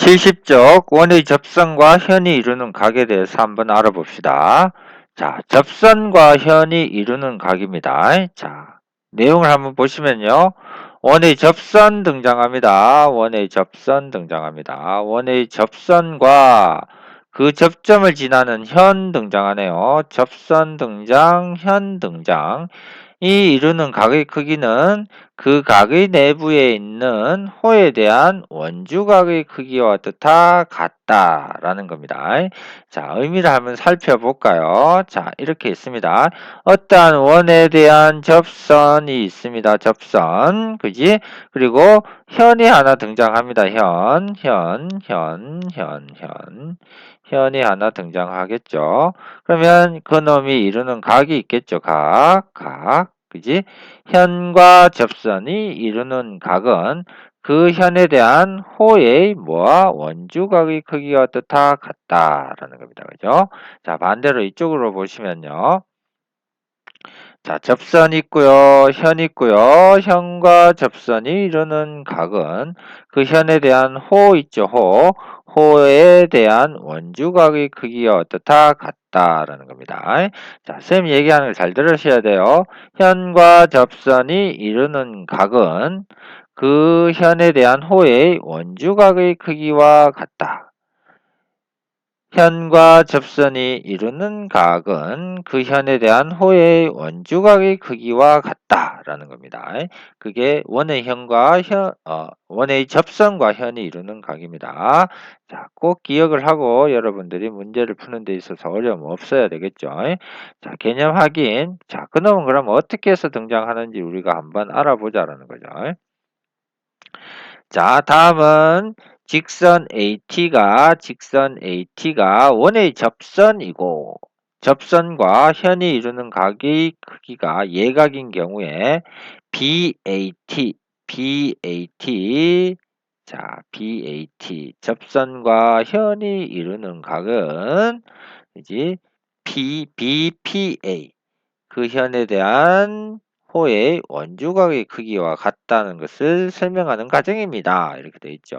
70쪽 원의 접선과 현이 이루는 각에 대해서 한번 알아봅시다. 자, 접선과 현이 이루는 각입니다. 자, 내용을 한번 보시면요. 원의 접선 등장합니다. 원의 접선 등장합니다. 원의 접선과 그 접점을 지나는 현 등장하네요. 접선 등장, 현 등장. 이 이루는 각의 크기는 그 각의 내부에 있는 호에 대한 원주각의 크기와 뜻하 같다라는 겁니다. 자, 의미를 한번 살펴볼까요? 자, 이렇게 있습니다. 어떠한 원에 대한 접선이 있습니다. 접선. 그지? 그리고 현이 하나 등장합니다. 현, 현, 현, 현, 현. 현이 하나 등장하겠죠. 그러면 그놈이 이루는 각이 있겠죠. 각, 각. 그지? 현과 접선이 이루는 각은 그 현에 대한 호의 뭐와 원주각의 크기와 뜻하 같다라는 겁니다. 그죠? 자, 반대로 이쪽으로 보시면요. 자, 접선 있고요. 현 있고요. 현과 접선이 이루는 각은 그 현에 대한 호 있죠. 호. 호에 대한 원주각의 크기와 어떻다 같다라는 겁니다. 자, 쌤 얘기하는 걸 잘 들으셔야 돼요. 현과 접선이 이루는 각은 그 현에 대한 호의 원주각의 크기와 같다. 현과 접선이 이루는 각은 그 현에 대한 호의 원주각의 크기와 같다라는 겁니다. 그게 원의 현과 현, 어, 원의 접선과 현이 이루는 각입니다. 자, 꼭 기억을 하고 여러분들이 문제를 푸는 데 있어서 어려움 없어야 되겠죠. 자, 개념 확인. 자, 그놈은 그럼 어떻게 해서 등장하는지 우리가 한번 알아보자라는 거죠. 자, 다음은 직선 AT가 직선 AT가 원의 접선이고 접선과 현이 이루는 각의 크기가 예각인 경우에 BAT BAT 자 BAT 접선과 현이 이루는 각은 이제 P, BPA 그 현에 대한 호의 원주각의 크기와 같다는 것을 설명하는 과정입니다. 이렇게 되어 있죠.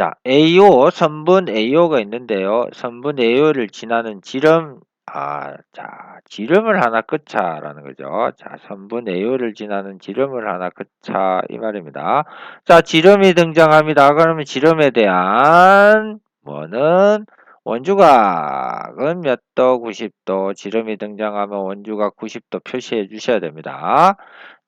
자, AO, 선분 AO가 있는데요. 선분 AO를 지나는 지름, 아, 자, 지름을 하나 끄차라는 거죠. 자, 선분 AO를 지나는 지름을 하나 끄차, 이 말입니다. 자, 지름이 등장합니다. 그러면 지름에 대한 뭐는 원주각은 몇 도? 90도. 지름이 등장하면 원주각 90도 표시해 주셔야 됩니다.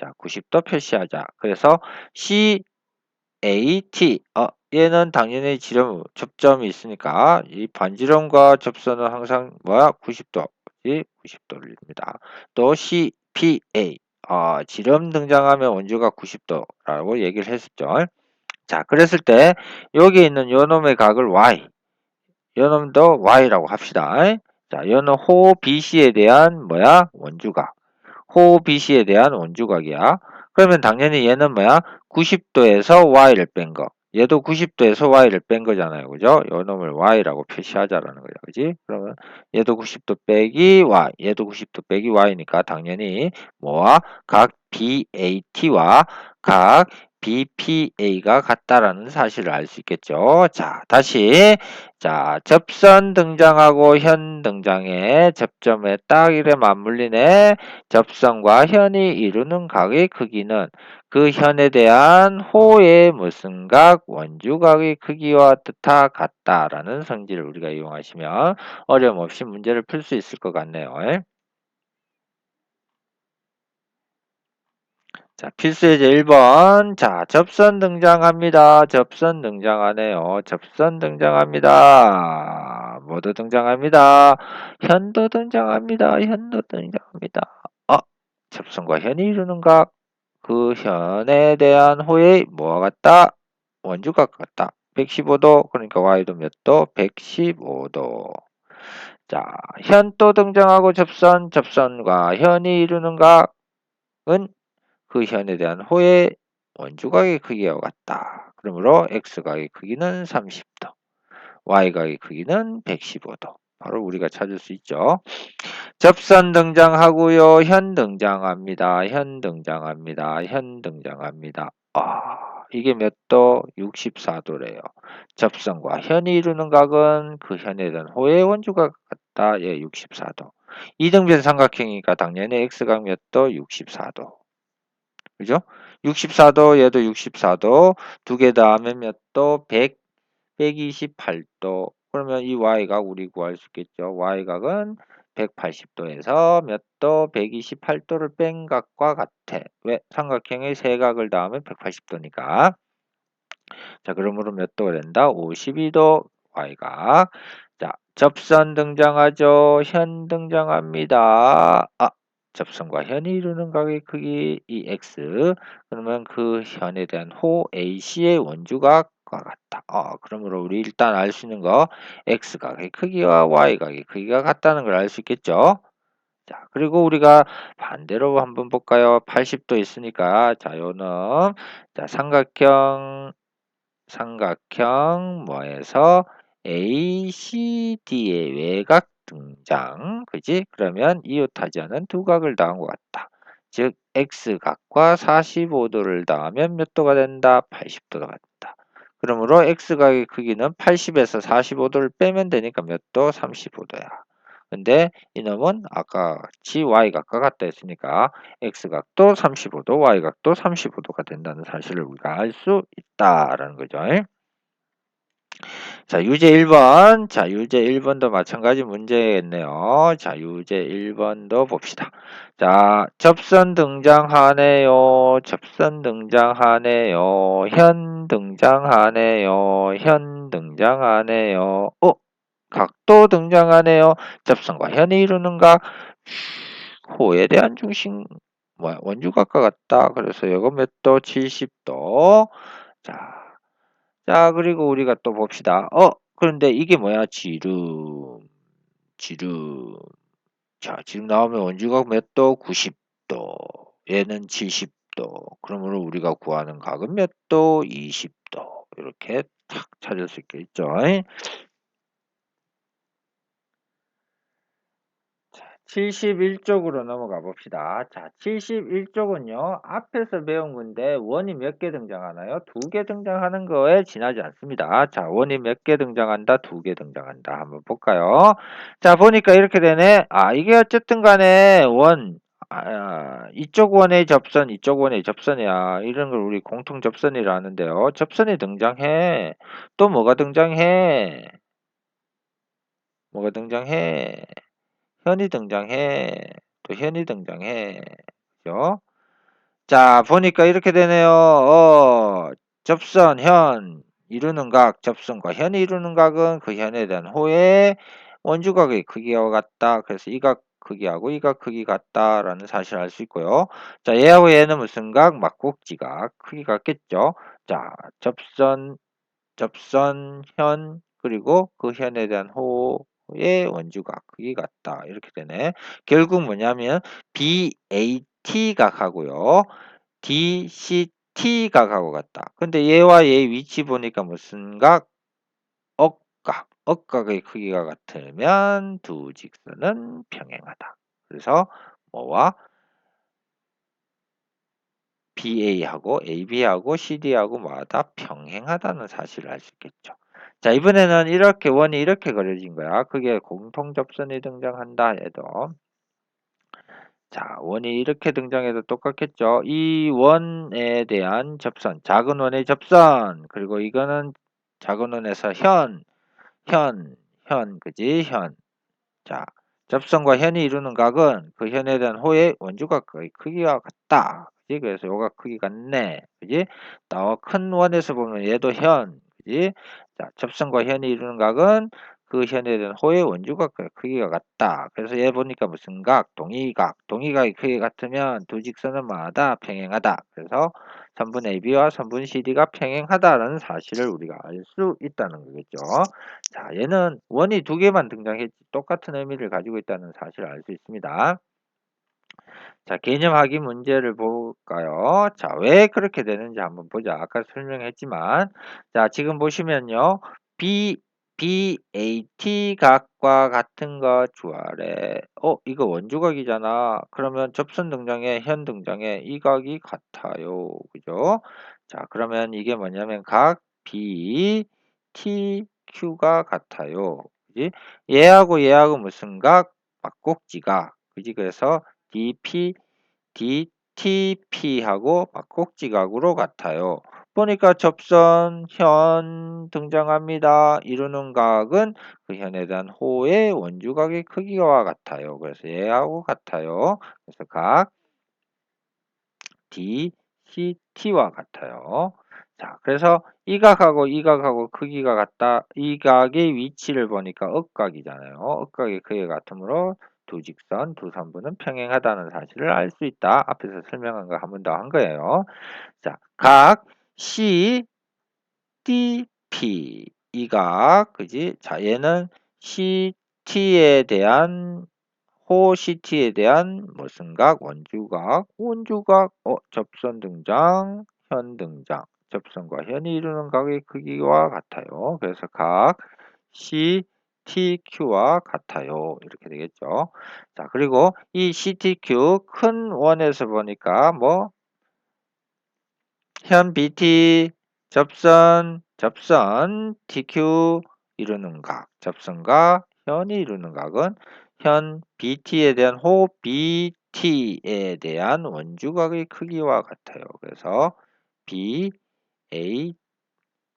자, 90도 표시하자. 그래서 C AT 어 얘는 당연히 지름 접점이 있으니까 이 반지름과 접선은 항상 뭐야 90도 90도입니다. 또 CPA 어, 지름 등장하면 원주가 90도라고 얘기를 했었죠. 자 그랬을 때 여기 있는 요놈의 각을 Y 요놈도 Y라고 합시다. 자 요는 호 BC에 대한 뭐야 원주각 호 BC에 대한 원주각이야. 그러면 당연히 얘는 뭐야? 90도에서 y를 뺀 거. 얘도 90도에서 y를 뺀 거잖아요. 그죠? 요 놈을 y라고 표시하자라는 거죠. 그지? 그러면 얘도 90도 빼기 y, 얘도 90도 빼기 y니까 당연히 뭐와 각 BAT와 각 BPA가 같다라는 사실을 알 수 있겠죠. 자, 다시 자, 접선 등장하고 현 등장에 접점에 딱 이래 맞물리네. 접선과 현이 이루는 각의 크기는 그 현에 대한 호의 무슨 각, 원주각의 크기와 뜻하 같다라는 성질을 우리가 이용하시면 어려움 없이 문제를 풀 수 있을 것 같네요. 자, 필수 예제 1번. 자, 접선 등장합니다. 접선 등장하네요. 접선 등장합니다. 모두 등장합니다. 현도 등장합니다. 현도 등장합니다. 어, 접선과 현이 이루는 각. 그 현에 대한 호의 뭐와 같다? 원주각 같다. 115도, 그러니까 y도 몇 도? 115도. 자, 현 또 등장하고 접선, 접선과 현이 이루는 각은 그 현에 대한 호의 원주각의 크기와 같다. 그러므로 x각의 크기는 30도, y각의 크기는 115도. 바로 우리가 찾을 수 있죠. 접선 등장하고요. 현 등장합니다. 현 등장합니다. 현 등장합니다. 아, 이게 몇 도? 64도래요. 접선과 현이 이루는 각은 그 현에 대한 호의 원주각 같다. 예, 64도. 이등변 삼각형이니까 당연히 x각 몇 도? 64도. 그죠? 64도, 얘도 64도. 두개 더하면 몇 도? 100, 128도. 그러면 이 y각 우리 구할 수 있겠죠. y각은 180도에서 몇 도? 128도를 뺀 각과 같아. 왜? 삼각형의 세 각을 더하면 180도니까. 자, 그러므로 몇 도가 된다? 52도 y각. 자, 접선 등장하죠. 현 등장합니다. 아, 접선과 현이 이루는 각의 크기 이 x. 그러면 그 현에 대한 호 AC의 원주각과 같다. 어, 그러므로 우리 일단 알 수 있는 거 x각의 크기와 y각의 크기가 같다는 걸 알 수 있겠죠. 자, 그리고 우리가 반대로 한번 볼까요? 80도 있으니까 자, 요는 자, 삼각형 삼각형 뭐에서 ACD의 외곽 등장. 그지? 그러면 이웃하지 않은 두 각을 더한 것 같다. 즉 X각과 45도를 더하면 몇 도가 된다? 80도가 된다. 그러므로 X각의 크기는 80에서 45도를 빼면 되니까 몇 도? 35도야. 근데 이놈은 아까 같이 Y각과 같다 했으니까 X각도 35도, Y각도 35도가 된다는 사실을 우리가 알 수 있다라는 거죠. 자, 유제 1번. 자, 유제 1번도 마찬가지 문제겠네요. 자, 유제 1번도 봅시다. 자, 접선 등장하네요. 접선 등장하네요. 현 등장하네요. 현 등장하네요. 어? 각도 등장하네요. 접선과 현이 이루는 각. 호에 대한 중심 뭐야 원주각과 같다. 그래서 이거 몇 도? 70도. 자, 자, 그리고 우리가 또 봅시다. 어, 그런데 이게 뭐야? 지름, 지름. 자, 지금 나오면 원주각 몇 도? 90도. 얘는 70도. 그러므로 우리가 구하는 각은 몇 도? 20도. 이렇게 탁 찾을 수 있겠죠. 71쪽으로 넘어가 봅시다. 자, 71쪽은요, 앞에서 배운 건데, 원이 몇 개 등장하나요? 두 개 등장하는 거에 지나지 않습니다. 자, 원이 몇 개 등장한다? 두 개 등장한다. 한번 볼까요? 자, 보니까 이렇게 되네. 아, 이게 어쨌든 간에 원, 아, 이쪽 원의 접선, 이쪽 원의 접선이야. 이런 걸 우리 공통 접선이라 하는데요. 접선이 등장해. 또 뭐가 등장해? 뭐가 등장해? 현이 등장해. 또 현이 등장해. 그죠? 자, 보니까 이렇게 되네요. 어, 접선, 현, 이루는 각, 접선과 현이 이루는 각은 그 현에 대한 호의 원주각의 크기와 같다. 그래서 이 각 크기하고 이 각 크기 같다라는 사실을 알 수 있고요. 자, 얘하고 얘는 무슨 각? 막곡지각 크기 같겠죠. 자, 접선, 접선, 현, 그리고 그 현에 대한 호, 의 원주각 크기 같다. 이렇게 되네. 결국 뭐냐면 BAT 각하고요. DCT 각하고 같다. 근데 얘와 얘의 위치 보니까 무슨 각? 억각. 억각의 크기가 같으면 두 직선은 평행하다. 그래서 뭐와 BA하고 AB하고 CD하고 뭐하다? 평행하다는 사실을 알 수 있겠죠. 자, 이번에는 이렇게 원이 이렇게 그려진 거야. 그게 공통 접선이 등장한다 해도. 자, 원이 이렇게 등장해도 똑같겠죠. 이 원에 대한 접선, 작은 원의 접선, 그리고 이거는 작은 원에서 현, 현, 현, 그지? 현. 자, 접선과 현이 이루는 각은 그 현에 대한 호의 원주각의 크기와 같다. 그지? 그래서 요각 크기 같네. 그지? 나와 큰 원에서 보면 얘도 현, 그지? 자, 접선과 현이 이루는 각은 그 현에 대한 호의 원주각과 크기가 같다. 그래서 얘 보니까 무슨 각? 동의각. 동의각의 크기 같으면 두 직선은 마다 평행하다. 그래서 선분 AB와 선분 CD가 평행하다라는 사실을 우리가 알 수 있다는 거겠죠. 자, 얘는 원이 두 개만 등장했지 똑같은 의미를 가지고 있다는 사실을 알 수 있습니다. 자, 개념 확인 문제를 볼까요? 자, 왜 그렇게 되는지 한번 보자. 아까 설명했지만, 자, 지금 보시면요. B, BAT 각과 같은 거 주아래. 어, 이거 원주각이잖아. 그러면 접선 등장에 현 등장에 이 각이 같아요. 그죠? 자, 그러면 이게 뭐냐면 각 B, T, Q가 같아요. 그지? 얘하고 얘하고 무슨 각? 막꼭지각. 그지? 그래서 DP, DTP하고 막꼭지각으로 같아요. 보니까 접선, 현 등장합니다. 이루는 각은 그 현에 대한 호의 원주각의 크기와 같아요. 그래서 얘하고 같아요. 그래서 각 DCT와 같아요. 자, 그래서 이 각하고 이 각하고 크기가 같다. 이 각의 위치를 보니까 억각이잖아요. 억각의 크기가 같으므로 두 직선, 두 선분은 평행하다는 사실을 알 수 있다. 앞에서 설명한 거 한 번 더 한 거예요. 자, 각 C, D, P 이 각, 그지? 자, 얘는 CT에 대한 호 CT에 대한 무슨 각, 원주각, 원주각, 어, 접선 등장, 현 등장. 접선과 현이 이루는 각의 크기와 같아요. 그래서 각 CTQ와 같아요. 이렇게 되겠죠. 자, 그리고 이 CTQ 큰 원에서 보니까 뭐 현 BT 접선 접선 TQ 이루는 각 접선과 현이 이루는 각은 현 BT에 대한 호 BT에 대한 원주각의 크기와 같아요. 그래서 BA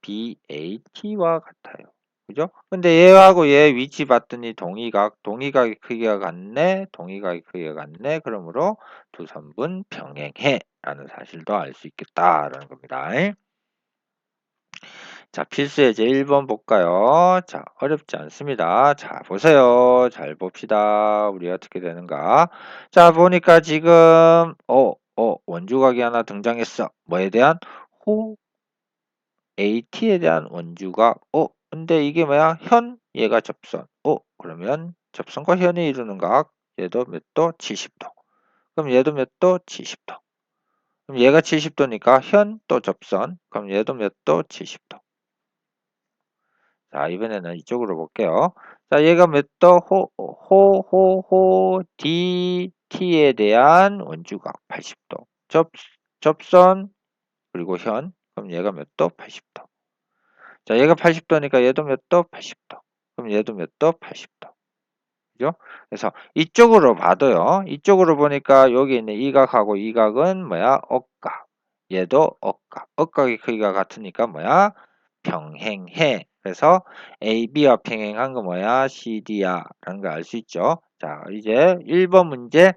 BAT와 같아요. 그죠? 근데 얘하고 얘 위치 봤더니 동의각, 동의각의 크기가 같네, 동의각의 크기가 같네. 그러므로 두 선분 병행해 라는 사실도 알 수 있겠다라는 겁니다. 자, 필수 예제 1번 볼까요? 자, 어렵지 않습니다. 자, 보세요. 잘 봅시다. 우리 어떻게 되는가? 자, 보니까 지금 어, 어, 원주각이 하나 등장했어. 뭐에 대한? 호 AT에 대한 원주각. 어, 근데 이게 뭐야? 현, 얘가 접선. 어, 그러면 접선과 현이 이루는 각. 얘도 몇 도? 70도. 그럼 얘도 몇 도? 70도. 그럼 얘가 70도니까 현 또 접선. 그럼 얘도 몇 도? 70도. 자, 이번에는 이쪽으로 볼게요. 자, 얘가 몇 도? 호, 호, 호, 호, D, T에 대한 원주각 80도. 접, 접선, 그리고 현. 그럼 얘가 몇 도? 80도. 자, 얘가 80도니까 얘도 몇 도? 80도. 그럼 얘도 몇 도? 80도. 그죠? 그래서 이쪽으로 봐도요. 이쪽으로 보니까 여기 있는 이 각하고 이 각은 뭐야? 억각. 얘도 억각. 억각의 크기가 같으니까 뭐야? 평행해. 그래서 AB와 평행한 거 뭐야? CD야. 라는 걸 알 수 있죠. 자, 이제 1번 문제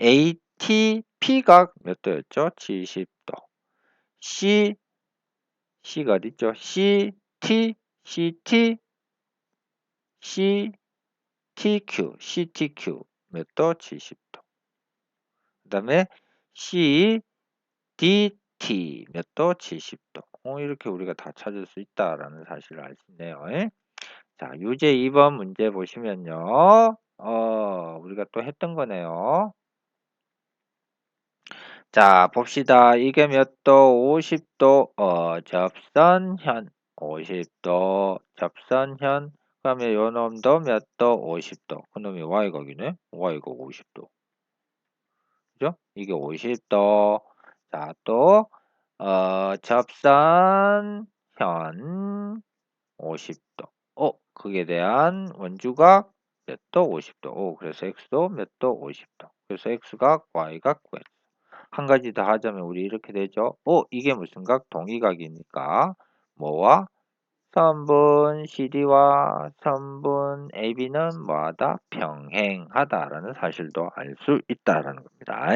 ATP각 몇 도였죠? 70도. C, C가 어딨죠? CT, CT, C, TQ, CTQ 몇 도? 70도. 그 다음에 C, DT 몇 도? 70도. 어, 이렇게 우리가 다 찾을 수 있다라는 사실을 알 수 있네요. 예? 자, 유제 2번 문제 보시면요. 어, 우리가 또 했던 거네요. 자, 봅시다. 이게 몇 도? 50도. 어, 접선현. 50도. 접선현. 그러면 요 놈도 몇 도? 50도. 그 놈이 y각이네. y각 50도. 그죠? 이게 50도. 자, 또, 어, 접선, 현, 50도. 어, 그게 대한 원주각 몇 도? 50도. 오, 그래서 x도 몇 도? 50도. 그래서 x각, y각 구했어. 한 가지 더 하자면 우리 이렇게 되죠. 어, 이게 무슨 각? 동의각이니까 뭐와? 선분 CD와 선분 AB는 뭐하다? 평행하다라는 사실도 알 수 있다라는 겁니다.